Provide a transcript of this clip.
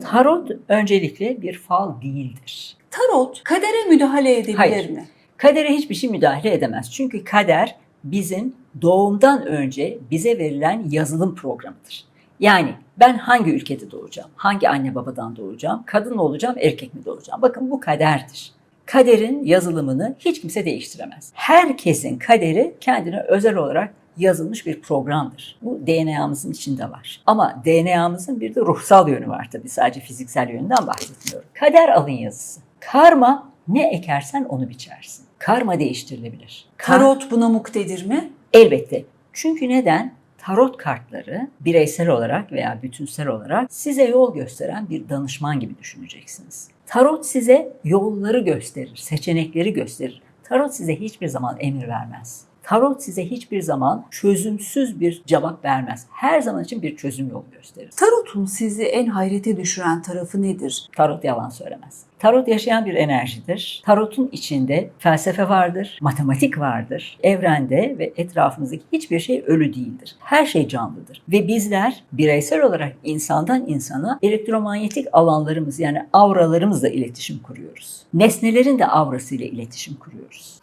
Tarot öncelikle bir fal değildir. Tarot kadere müdahale edebilir Hayır. mi? Kadere hiçbir şey müdahale edemez. Çünkü kader bizim doğumdan önce bize verilen yazılım programıdır. Yani ben hangi ülkede doğacağım, hangi anne babadan doğacağım, kadın mı olacağım, erkek mi doğacağım? Bakın bu kaderdir. Kaderin yazılımını hiç kimse değiştiremez. Herkesin kaderi kendine özel olarak yazılmış bir programdır. Bu DNA'mızın içinde var. Ama DNA'mızın bir de ruhsal yönü var tabii. Sadece fiziksel yönünden bahsetmiyorum. Kader alın yazısı. Karma ne ekersen onu biçersin. Karma değiştirilebilir. Tarot buna muktedir mi? Elbette. Çünkü neden? Tarot kartları bireysel olarak veya bütünsel olarak size yol gösteren bir danışman gibi düşüneceksiniz. Tarot size yolları gösterir, seçenekleri gösterir. Tarot size hiçbir zaman emir vermez. Tarot size hiçbir zaman çözümsüz bir cevap vermez. Her zaman için bir çözüm yolu gösterir. Tarotun sizi en hayrete düşüren tarafı nedir? Tarot yalan söylemez. Tarot yaşayan bir enerjidir. Tarotun içinde felsefe vardır, matematik vardır. Evrende ve etrafımızdaki hiçbir şey ölü değildir. Her şey canlıdır. Ve bizler bireysel olarak insandan insana elektromanyetik alanlarımız yani auralarımızla iletişim kuruyoruz. Nesnelerin de aurasıyla iletişim kuruyoruz.